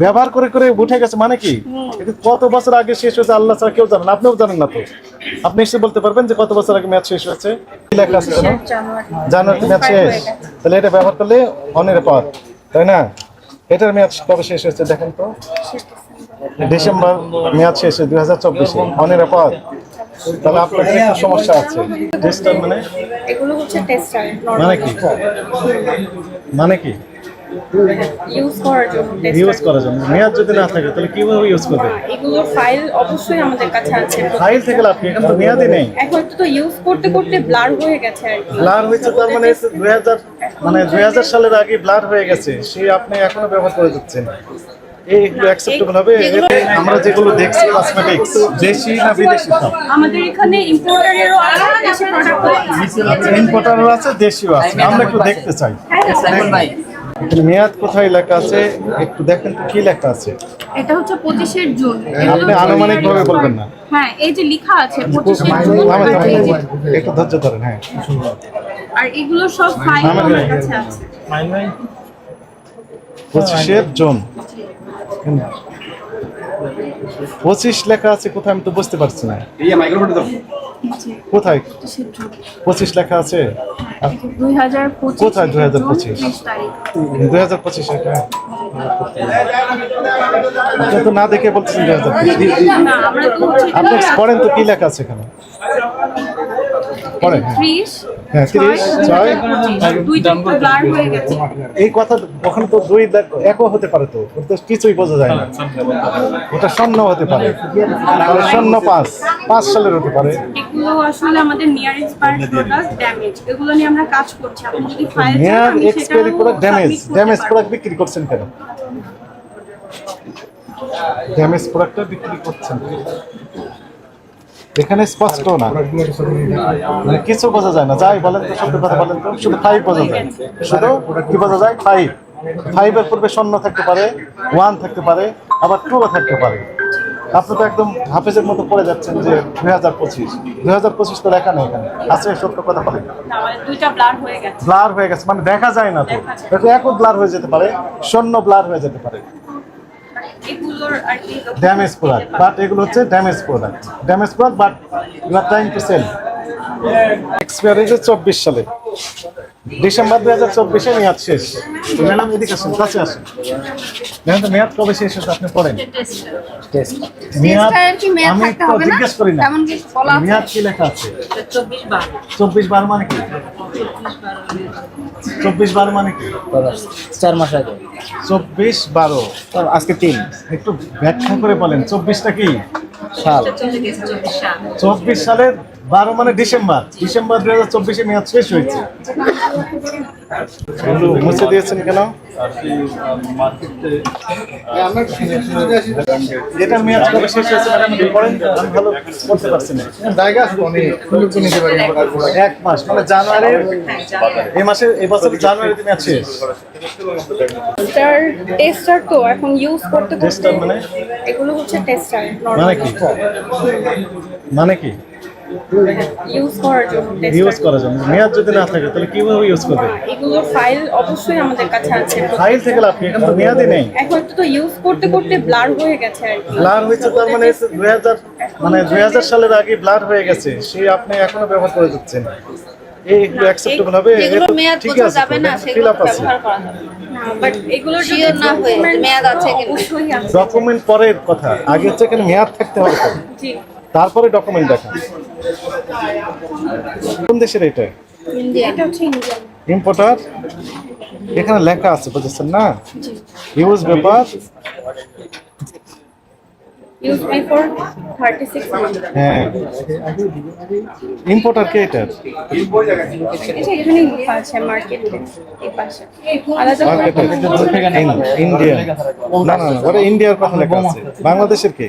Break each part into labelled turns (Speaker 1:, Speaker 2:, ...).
Speaker 1: ব্যবহার করে করে উঠে গেছে মানে কি? এটা কত বছর আগে শেষ হয়েছে আল্লাহ ছাড়া কেউ জানেন আপনিও জানেন না তো। আপনি এসে বলতে পারবেন যে কত বছর আগে ম্যাচ শেষ হয়েছে? লেখা আছে জানুয়ারি। ম্যাচ শেষ। তাহলে এটা ব্যবহার করলে অনিরাপদ তাই না? এটার ম্যাচ কবে শেষ হয়েছে দেখেন তো? ডিসেম্বর মেয়াদ শেষে দুই হাজার চব্বিশে। অনিরাপদ তাহলে আপনাদের একটু সমস্যা আছে। টেস্টার মানে? মানে কি? মানে কি?
Speaker 2: ইউজ করার জন্য
Speaker 1: ইউজ করার জন্য। মেয়াদ যদি না থাকে তাহলে কীভাবে ইউজ করবে?
Speaker 2: এগুলোর ফাইল অবশ্যই আমাদের কাছে আছে।
Speaker 1: ফাইল থেকে লাভ কি? এখানে তো মেয়াদই নেই।
Speaker 2: এখন তো ইউজ করতে করতে ব্লার হয়ে গেছে আর কি।
Speaker 1: ব্লার হয়েছে তার মানে দুই হাজার মানে দুই হাজার সালের আগে ব্লার হয়ে গেছে সে আপনি এখনও ব্যবহার করে যাচ্ছেন। এই একটু অ্যাকসেপ্টেবল হবে? এতে আমরা যেগুলো দেখছি কসমেটিক্স দেশি না বিদেশি
Speaker 2: আমাদের এখানে ইম্পোর্টারেরও আছে দেশি আছে।
Speaker 1: ইম্পোর্টারও আছে দেশিও আছে। আমরা একটু দেখতে চাই। এখানে মেয়াদ কোথায় লেখা আছে? একটু দেখেন তো কি লেখা আছে।
Speaker 2: এটা হচ্ছে পঁচিশের জুন।
Speaker 1: আপনি আনুমানিক ভাবে বলবেন না।
Speaker 2: হ্যাঁ এই যে লেখা আছে পঁচিশের জুন।
Speaker 1: থামেন,
Speaker 2: আর
Speaker 1: থামেন,
Speaker 2: এই যে-
Speaker 1: একটু ধৈর্য ধরেন হ্যাঁ।
Speaker 2: আর এগুলো সব ফাইল আমার কাছে আছে।
Speaker 1: পঁচিশের জুন। পঁচিশ লেখা আছে কোথায় আমি তো বুঝতে পারছি না। কোথায়
Speaker 2: পঁচিশের জুন
Speaker 1: পঁচিশ লেখা আছে?
Speaker 2: কোথায় দুই হাজার পঁচিশ
Speaker 1: কোথায় 2025?
Speaker 2: ত্রিশ তারিখ।
Speaker 1: দুই হাজার পঁচিশ লেখা। আপনি তো না দেখে বলতেছেন দুই হাজার আপনি পড়েন তো কি লেখা আছে এখানে।
Speaker 2: ত্রিশ
Speaker 1: হ্যাঁ, 30, ছয়।
Speaker 2: দুইটা ব্লার গেছে।
Speaker 1: এই কথা ওখানে তো দুই দেখ- একও হতে পারে তো। ওটা কিছুই বোঝা যায় না। ওটা শূন্য হতে পারে। শূন্য পাঁচ। পাঁচ সালের হতে পারে।
Speaker 2: এগুলো আসলে আমাদের নিয়ার এক্সপায়ার প্রোডাক্ট ড্যামেজ এগুলো নিয়ে আমরা কাজ করছি। আপনি যদি ফাইল
Speaker 1: মেয়াদ expiry product damage damage product বিক্রি করছেন কেন? ড্যামেজ প্রোডাক্টটা বিক্রি করছেন। এখানে স্পষ্ট না। মানে কিছু বোঝা যায় না। যাই বলেন তো সত্য কথা বলেন তো শুধু ফাইভ বোঝা যায়। শুধু কি বোঝা যায়? ফাইভ ফাইভের পূর্বে শূন্য থাকতে পারে ওয়ান থাকতে পারে আবার টু থাকতে পারে। আপনি তো একদম হাফেজের মতো পড়ে যাচ্ছেন যে দুই হাজার পঁচিশ। দুই হাজার পঁচিশ তো লেখা নেই এখানে। আছে সত্য কথা
Speaker 2: আমাদের ব্লার হয়ে গেছে।
Speaker 1: মানে দেখা যায় না তো। একও ব্লার হয়ে যেতে পারে শূন্য ব্লার হয়ে যেতে পারে। ড্যামেজ প্রোডাক্ট বাট এগুলো হচ্ছে damage product. Damage product but you are trying to sell expiry যে চব্বিশ সালে। ডিসেম্বর দুই হাজার চব্বিশে মেয়াদ শেষ। ম্যাডাম এদিকে আসুন কাছে আসুন। দেখেন তো মেয়াদ কবে শেষ হয়েছে আপনি পড়েন? মেয়াদ আমি তো জিজ্ঞেস করি না? মেয়াদ কি লেখা আছে?
Speaker 2: চব্বিশ বার।
Speaker 1: মানে কি? চব্বিশ বারো মানে কি?
Speaker 3: চার মাস আগে।
Speaker 1: চব্বিশ বারো।
Speaker 3: তার আজকে তিন।
Speaker 1: একটু ব্যাখ্যা করে বলেন চব্বিশটা কি?
Speaker 3: সাল।
Speaker 2: চলে গেছে চব্বিশ সাল।
Speaker 1: চব্বিশ সালের বারো মানে ডিসেম্বর। ডিসেম্বর দুই হাজার চব্বিশে মেয়াদ শেষ হয়েছে। মুছে দিয়েছেন কেন? এটার মেয়াদ কবে শেষ হয়েছে ম্যাডাম আমি ভালো করতে পারছি না।
Speaker 4: জায়গা আছে অনেক নিতে পারি
Speaker 1: এক মাস মানে জানুয়ারি এই মাসে এই বছর জানুয়ারিতে মেয়াদ শেষ।
Speaker 2: টেস্টার টেস্টার তো এখন ইউজ করতে করতে
Speaker 1: মানে?
Speaker 2: এগুলো হচ্ছে টেস্টার
Speaker 1: মানে কি? মানে কি?
Speaker 2: ইউজ করার জন্য
Speaker 1: ইউজ করার জন্য। মেয়াদ যদি না থাকে তাহলে কীভাবে ইউজ করবে?
Speaker 2: এগুলোর ফাইল অবশ্যই আমাদের কাছে আছে।
Speaker 1: ফাইল থেকে লাভ কি? এখানে তো মেয়াদই নেই।
Speaker 2: এখন তো ইউজ করতে করতে ব্লার হয়ে গেছে আর কি।
Speaker 1: ব্লার হয়েছে তার মানে দুই হাজার মানে দুই হাজার সালের আগে ব্লার হয়ে গেছে। সে আপনি এখনও ব্যবহার করে যাচ্ছেন। এই একটু অ্যাকসেপ্টেবল হবে
Speaker 5: যেগুলো
Speaker 1: এ তো
Speaker 5: মেয়াদ
Speaker 1: ঠিক
Speaker 5: বোঝা
Speaker 1: আছে
Speaker 5: যাবে না সেগুলো ব্যবহার করা যাবে
Speaker 2: বাট এগুলোর
Speaker 5: Sure না হয়ে মেয়াদ আছে কিনা।
Speaker 1: ডকুমেন্ট পরের কথা আগে হচ্ছে এখানে মেয়াদ থাকতে হবে।
Speaker 2: জি।
Speaker 1: তারপরে ডকুমেন্ট দেখা কোন দেশের এটা? ইম্পোর্টার এখানে লেখা আছে বুঝেছেন না? Use paper
Speaker 2: use before thirty six
Speaker 1: হ্যাঁ। ইম্পোর্টার কে
Speaker 2: এটা? এখানে আছে মার্কেট এই পাশে। আলাদা
Speaker 1: ইন্ডিয়া না না না ওটা ইন্ডিয়ার কথা লেখা আছে। বাংলাদেশের কে?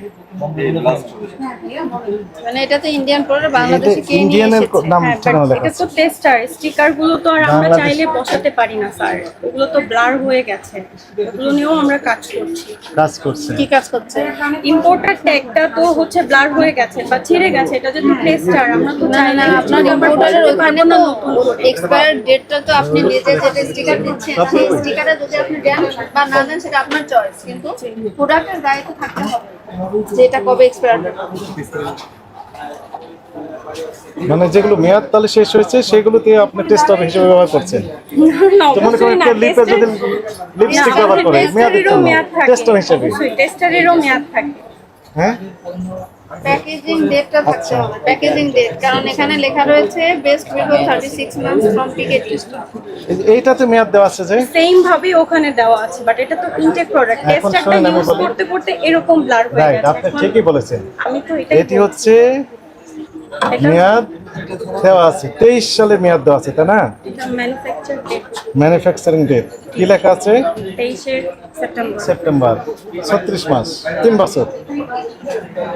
Speaker 5: মানে এটা তো ইন্ডিয়ান প্রোডাক্ট বাংলাদেশে কে
Speaker 1: ইন্ডিয়ানের নাম
Speaker 2: হ্যাঁ
Speaker 1: ঠিকানা লেখা
Speaker 2: এটা তো টেস্টার স্টিকারগুলো তো আর আমরা চাইলে বসাতে পারি না স্যার। ওগুলো তো ব্লার হয়ে গেছে। ওগুলো নিয়েও আমরা কাজ করছি।
Speaker 1: কাজ করছে।
Speaker 5: কি কাজ করছে?
Speaker 2: ইম্পোর্ট ট্যাগটা তো হচ্ছে ব্লার হয়ে গেছে বা ছিঁড়ে গেছে এটা যদি টেস্টার আমরা তো চাই
Speaker 5: না আপনার ইম্পোর্টারের ওখানে তো এক্সপায়ার ডেটটা তো আপনি নিজে যেটা স্টিকার দিচ্ছেন সেই স্টিকারে যদি আপনি দেন বা না দেন সেটা আপনার চয়েস কিন্তু প্রোডাক্টের গায়ে তো থাকতে হবে যে এটা কবে এক্সপায়ার
Speaker 1: মানে যেগুলো মেয়াদ তাহলে শেষ হয়েছে সেগুলোতে আপনি টেস্টার হিসেবে ব্যবহার করছেন। মনে করেন
Speaker 2: না
Speaker 1: লিপে যদি লিপস্টিক ব্যবহার করে মেয়াদ
Speaker 2: টেস্টারেরও মেয়াদ
Speaker 1: টেস্টার হিসেবে।
Speaker 2: টেস্টারেরও মেয়াদ থাকে।
Speaker 1: হ্যাঁ?
Speaker 5: প্যাকেজিং ডেটটা থাকতে হবে প্যাকেজিং ডেট কারণ এখানে লেখা রয়েছে বেস্ট বিফোর 36 মান্থস ফ্রম পিকেট
Speaker 1: এই- এইটাতে মেয়াদ দেওয়া আছে যে?
Speaker 2: সেম ভাবে ওখানে দেওয়া আছে বাট এটা তো ইনটেক প্রোডাক্ট টেস্ট
Speaker 1: একটা আমি
Speaker 2: ইউজ করতে করতে এরকম ব্লার হয়ে গেছে।
Speaker 1: আপনি ঠিকই বলেছেন।
Speaker 2: আমি তো এটাই
Speaker 1: এটি হচ্ছে মেয়াদ দেওয়া আছে তেইশ সালে মেয়াদ দেওয়া আছে তাই না?
Speaker 2: ডেট
Speaker 1: ম্যানুফ্যাকচারিং ডেট কি লেখা আছে?
Speaker 2: তেইশে সেপ্টেম্বর।
Speaker 1: সেপ্টেম্বর ছত্রিশ মাস তিন বছর।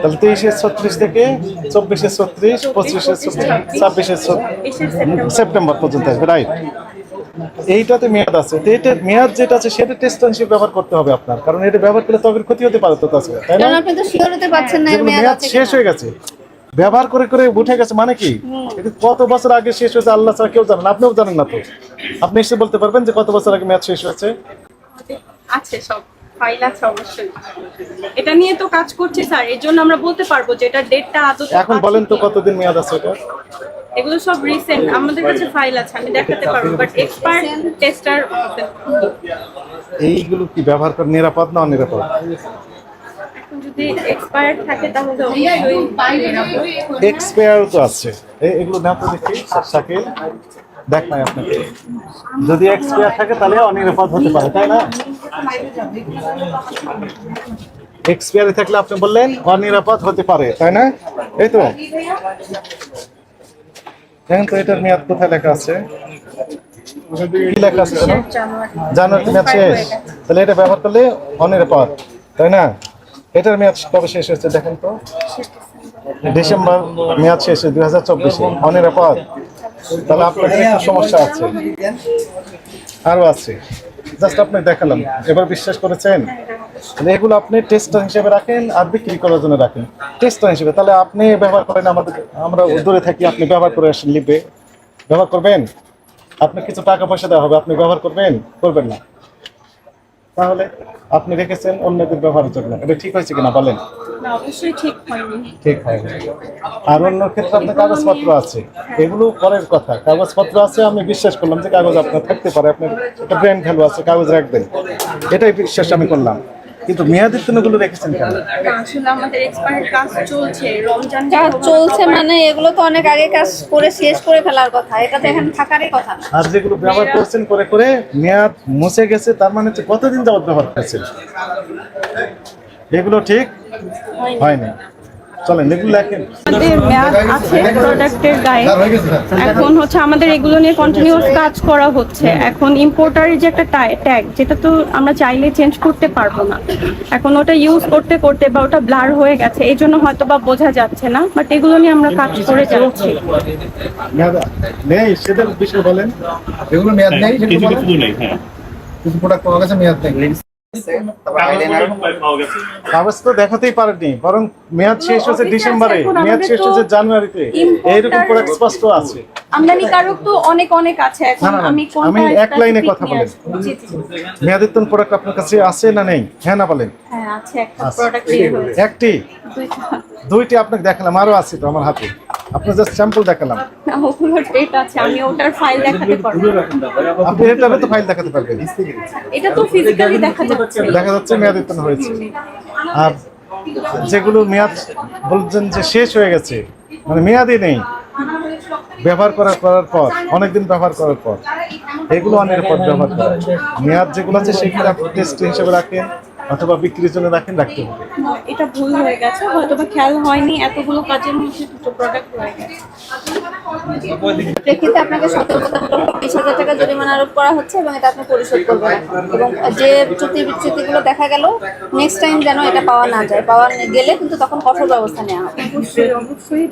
Speaker 1: তাহলে তেইশে ছত্রিশ থেকে চব্বিশে ছত্রিশ পঁচিশে ছত্রিশ ছাব্বিশে
Speaker 2: সেপ্টেম্বর।
Speaker 1: সেপ্টেম্বর পর্যন্ত আসবে রাইট এইটাতে মেয়াদ আছে। তো এটা মেয়াদ যেটা আছে সেটা টেস্ট হিসেবে ব্যবহার করতে হবে আপনার। কারণ এটা ব্যবহার করলে ত্বকের ক্ষতি হতে পারে তো তাছাড়া তাই না?
Speaker 5: আপনি তো শিওর হতে পারছেন না এর মেয়াদ
Speaker 1: মেয়াদ শেষ হয়ে গেছে। ব্যবহার করে করে উঠে গেছে মানে কি? কত বছর আগে শেষ হয়েছে আল্লাহ ছাড়া কেউ জানেন আপনিও জানেন না তো? আপনি এসে বলতে পারবেন যে কত বছর আগে মেয়াদ শেষ হয়েছে?
Speaker 2: আছে সব ফাইল আছে অবশ্যই। এটা নিয়ে তো কাজ করছে স্যার এর জন্য আমরা বলতে পারব যে এটা ডেটটা আদৌ
Speaker 1: এখন বলেন তো কতদিন মেয়াদ আছে এটা?
Speaker 2: এগুলো সব রিসেন্ট আমাদের কাছে ফাইল আছে আমি দেখাতে পারব বাট এক্সপার্ট টেস্টার
Speaker 1: এইগুলো কি ব্যবহার করে নিরাপদ না অনিরাপদ?
Speaker 2: যদি এক্সপায়ার্ড থাকে তাহলে অবশ্যই
Speaker 1: এক্সপায়ার তো আছে। এ- এগুলো না তো দেখি শাকিল দেখ নাই আপনাকে। যদি এক্সপায়ার থাকে তাহলে অনিরাপদ হতে পারে তাই না? এক্সপায়ারে থাকলে আপনি বললেন অনিরাপদ হতে পারে তাই না? এই তো। দেখেন তো এটার মেয়াদ কোথায় লেখা আছে? কি লেখা আছে? জানো জানুয়ারি। মেয়াদ শেষ। তাহলে এটা ব্যবহার করলে অনিরাপদ তাই না? এটার মেয়াদ কবে শেষ হয়েছে দেখেন তো? ডিসেম্বর মেয়াদ শেষে দুই হাজার চব্বিশে। অনিরাপদ তাহলে আপনাদের একটু সমস্যা আছে। আরও আছে। জাস্ট আপনি দেখালাম। এবার বিশ্বাস করেছেন? এগুলো আপনি টেস্টার হিসেবে রাখেন আর বিক্রি করার জন্য রাখেন। টেস্টার হিসেবে। তাহলে আপনি ব্যবহার করেন আমাদের, আমরা দূরে থাকি, আপনি ব্যবহার করে আসেন লিপে। ব্যবহার করবেন? আপনি কিছু টাকা পয়সা দেওয়া হবে, আপনি ব্যবহার করবেন? করবেন না। তাহলে আপনি রেখেছেন অন্যদের ব্যবহারের জন্য এটা ঠিক হয়েছে কিনা বলেন?
Speaker 2: অবশ্যই ঠিক হয়নি।
Speaker 1: ঠিক হয় আর অন্য ক্ষেত্রে আপনার কাগজপত্র আছে। এগুলো পরের কথা। কাগজপত্র আছে আমি বিশ্বাস করলাম যে কাগজ আপনার থাকতে পারে। আপনার একটা ব্র্যান্ড ভ্যালু আছে কাগজ রাখবেন। এটাই বিশ্বাস আমি করলাম। কিন্তু মেয়াদের তুলনাগুলো রেখেছেন কেন?
Speaker 2: আসলে আমাদের এক্সপায়ার কাজ চলছে রমজান
Speaker 5: কাজ চলছে মানে এগুলো তো অনেক আগে কাজ করে শেষ করে ফেলার কথা এটা তো এখন থাকারই কথা না।
Speaker 1: আর যেগুলো ব্যবহার করছেন করে করে মেয়াদ মুছে গেছে তার মানে হচ্ছে কতদিন যাবত ব্যবহার করছেন? এগুলো ঠিক হয়নি। চলেন এগুলো লেখেন।
Speaker 2: মেয়াদ আছে প্রোডাক্টের গায়ে। এখন হচ্ছে আমাদের এগুলো নিয়ে কন্টিনিউয়াস কাজ করা হচ্ছে। এখন ইম্পোর্টারের যে একটা ট্যাগ যেটা তো আমরা চাইলে চেঞ্জ করতে পারব না। এখন ওটা ইউজ করতে করতে বা ওটা ব্লার হয়ে গেছে এই জন্য হয়তো বা বোঝা যাচ্ছে না বাট এগুলো নিয়ে আমরা কাজ করে যাচ্ছি।
Speaker 1: নেই সেটার বিষয়ে বলেন।
Speaker 4: যেগুলো মেয়াদ নেই
Speaker 6: কিছু কিছু নেই হ্যাঁ।
Speaker 4: কিছু প্রোডাক্ট পাওয়া গেছে মেয়াদ নেই।
Speaker 1: কাগজ তো দেখাতেই পারেনি বরং মেয়াদ শেষ ডিসেম্বরে। মেয়াদ শেষ
Speaker 2: তো
Speaker 1: হয়েছে জানুয়ারিতে এইরকম প্রোডাক্ট স্পষ্ট আছে।
Speaker 2: আমদানিকারক তো অনেক আছে। এখন আমি
Speaker 1: আমি এক লাইনে কথা প্রোডাক্ট আপনার কাছে আছে না নেই? হ্যাঁ না বলেন।
Speaker 2: হ্যাঁ আছে একটা প্রোডাক্ট
Speaker 1: একটি?
Speaker 2: দুইটি
Speaker 1: আপনাকে দেখালাম আরও আছে তো আমার হাতে। আপনি জাস্ট স্যাম্পল দেখালাম।
Speaker 2: না, ওগুলোর ডেট আছে আমি ওটার ফাইল দেখাতে পারব।
Speaker 1: আপনি এটারে তো ফাইল দেখাতে পারবেন।
Speaker 2: এটা তো ফিজিক্যালি দেখা যাচ্ছে।
Speaker 1: দেখা যাচ্ছে মেয়াদিত্বন হয়েছে। আর যেগুলো মেয়াদ বলছেন যে শেষ হয়ে গেছে মানে মেয়াদই নেই। ব্যবহার করার করার পর অনেকদিন ব্যবহার করার পর এগুলো অনেক পর ব্যবহার করা। মেয়াদ যেগুলো আছে সেগুলো আপনি টেস্ট হিসেবে রাখেন। অথবা বিক্রির জন্য রাখেন রাখতে হবে।
Speaker 2: এটা ভুল হয়ে গেছে হয়তো বা খেয়াল হয়নি এতগুলো কাজের মধ্যে দুটো প্রোডাক্ট হয়ে গেছে।
Speaker 5: প্রেক্ষিতে আপনাকে সতর্কতামূলক বিশ হাজার টাকা জরিমানা আরোপ করা হচ্ছে এবং এটা আপনি পরিশোধ করবেন। এবং যে চ্যুতি বিচ্যুতিগুলো দেখা গেল নেক্সট টাইম যেন এটা পাওয়া না যায়। পাওয়া গেলে কিন্তু তখন কঠোর ব্যবস্থা নেওয়া হবে।
Speaker 2: অবশ্যই অবশ্যই।